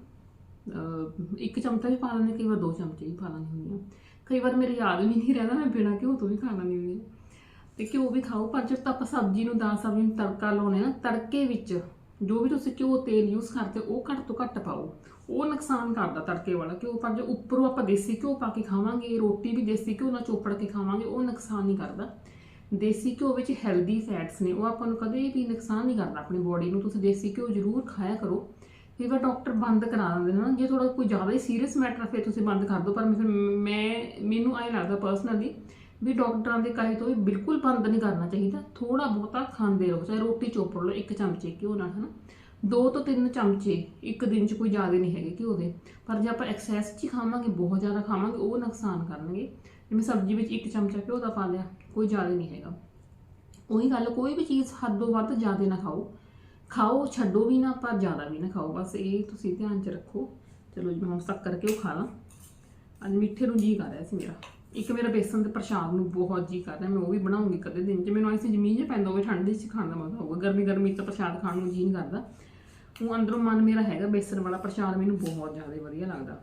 ਇੱਕ ਚਮਚਾ ਵੀ ਪਾ ਲੈਂਦੇ ਕਈ ਵਾਰ ਦੋ ਚਮਚੇ ਵੀ ਪਾ ਲੈਂਦੀ ਹੁੰਦੀ ਹਾਂ। ਕਈ ਵਾਰ ਮੇਰੇ ਯਾਦ ਵੀ ਨਹੀਂ ਰਹਿੰਦਾ ਮੈਂ ਬਿਨਾਂ ਘਿਓ ਤੋਂ ਵੀ ਖਾ ਲੈਂਦੀ ਹੁੰਦੀ ਹਾਂ। ਤੇ ਘਿਓ ਵੀ ਖਾਓ ਪਰ ਜਦ ਆਪਾਂ ਸਬਜ਼ੀ ਨੂੰ ਦਾਲ ਸਬਜ਼ੀ ਨੂੰ ਤੜਕਾ ਲਾਉਣੇ ਨਾ ਤੜਕੇ ਵਿੱਚ ਜੋ ਵੀ ਤੁਸੀਂ ਘਿਓ ਤੇਲ ਯੂਜ਼ ਕਰਦੇ ਹੋ, ਉਹ ਘੱਟ ਤੋਂ ਘੱਟ ਪਾਓ। ਉਹ ਨੁਕਸਾਨ ਕਰਦਾ ਤੜਕੇ ਵਾਲਾ ਘਿਓ ਪਰ ਜੇ ਉੱਪਰੋਂ ਆਪਾਂ ਦੇਸੀ ਘਿਓ ਪਾ ਕੇ ਖਾਵਾਂਗੇ ਰੋਟੀ ਵੀ ਦੇਸੀ ਘਿਓ ਨਾਲ ਚੋਪੜ ਕੇ ਖਾਵਾਂਗੇ ਉਹ ਨੁਕਸਾਨ ਨਹੀਂ ਕਰਦਾ। ਦੇਸੀ ਘਿਓ ਵਿੱਚ ਹੈਲਦੀ ਫੈਟਸ ਨੇ ਉਹ ਆਪਾਂ ਨੂੰ ਕਦੇ ਵੀ ਨੁਕਸਾਨ ਨਹੀਂ ਕਰਦਾ ਆਪਣੀ ਬੋਡੀ ਨੂੰ। ਤੁਸੀਂ ਦੇਸੀ ਘਿਓ ਜ਼ਰੂਰ ਖਾਇਆ ਕਰੋ। ਕਈ ਵਾਰ ਡਾਕਟਰ ਬੰਦ ਕਰਾ ਦਿੰਦੇ ਨੇ ਜੇ ਥੋੜਾ ਕੋਈ ਜ਼ਿਆਦਾ ਹੀ ਸੀਰੀਅਸ ਮੈਟਰ ਫਿਰ ਤੁਸੀਂ ਬੰਦ ਕਰ ਦਿਓ। ਪਰ ਫਿਰ ਮੈਂ, ਮੈਨੂੰ ਐ ਲੱਗਦਾ ਪਰਸਨਲੀ ਵੀ ਡਾਕਟਰਾਂ ਦੇ ਕਹੇ ਤੋਂ ਵੀ ਬਿਲਕੁਲ ਬੰਦ ਨਹੀਂ ਕਰਨਾ ਚਾਹੀਦਾ। ਥੋੜਾ ਬਹੁਤਾ ਖਾਂਦੇ ਰਹੋ, ਚਾਹੇ ਰੋਟੀ ਚੋਪੜ ਲਓ, ਇੱਕ ਚਮਚੇ ਘਿਓ ਨਾਲ, ਹਨਾ? ਦੋ ਤੋਂ ਤਿੰਨ ਚਮਚੇ, ਇੱਕ ਦਿਨ 'ਚ ਕੋਈ ਜ਼ਿਆਦਾ ਨਹੀਂ ਹੈਗੇ ਘਿਓ ਦੇ। ਪਰ ਜੇ ਆਪਾਂ ਐਕਸੈਸ 'ਚ ਹੀ ਖਾਵਾਂਗੇ, ਬਹੁਤ ਜ਼ਿਆਦਾ ਖਾਵਾਂਗੇ, ਉਹ ਨੁਕਸਾਨ ਕਰਨਗੇ। ਜਿਵੇਂ ਸਬਜ਼ੀ ਵਿੱਚ ਇੱਕ ਚਮਚਾ ਘਿਓ ਦਾ ਪਾ ਲਿਆ, ਕੋਈ ਜ਼ਿਆਦਾ ਨਹੀਂ ਹੈਗਾ। ਉਹੀ ਗੱਲ, ਕੋਈ ਵੀ ਚੀਜ਼ ਹੱਦੋਂ ਵੱਧ ਜ਼ਿਆਦਾ ਨਾ ਖਾਓ। ਖਾਓ, ਛੱਡੋ ਵੀ ਨਾ, ਪਰ ਜ਼ਿਆਦਾ ਵੀ ਨਾ ਖਾਓ। ਬਸ ਇਹ ਤੁਸੀਂ ਧਿਆਨ 'ਚ ਰੱਖੋ। ਚਲੋ ਜੀ, ਮੈਂ ਹੁਣ ਤੱਕ ਕਰਕੇ ਉਹ ਖਾ ਲਾਂ। ਅੱਜ ਮਿੱਠੇ ਨੂੰ ਜੀ ਕਰ ਰਿਹਾ ਸੀ ਮੇਰਾ। ਇੱਕ ਮੇਰਾ ਬੇਸਨ ਦੇ ਪ੍ਰਸ਼ਾਦ ਨੂੰ ਬਹੁਤ ਜੀ ਕਰ ਰਿਹਾ। ਮੈਂ ਉਹ ਵੀ ਬਣਾਉਂਗੀ ਕਦੇ ਦਿਨ ਚ। ਮੈਨੂੰ ਐਸੀ ਜ਼ਮੀਨ 'ਚ ਪੈਂਦਾ ਹੋਵੇ, ਠੰਡ ਦੇ ਵਿੱਚ ਖਾਣ ਦਾ ਮਜ਼ਾ ਆਊਗਾ। ਗਰਮੀ ਗਰਮੀ 'ਚ ਤਾਂ ਪ੍ਰਸ਼ਾਦ ਖਾਣ ਨੂੰ ਜੀ ਨਹੀਂ ਕਰਦਾ। ਉਹ ਅੰਦਰੋਂ ਮਨ ਮੇਰਾ ਹੈਗਾ ਬੇਸਨ ਵਾਲਾ। ਪ੍ਰਸ਼ਾਦ ਮੈਨੂੰ ਬਹੁਤ ਜ਼ਿਆਦਾ ਵਧੀਆ ਲੱਗਦਾ।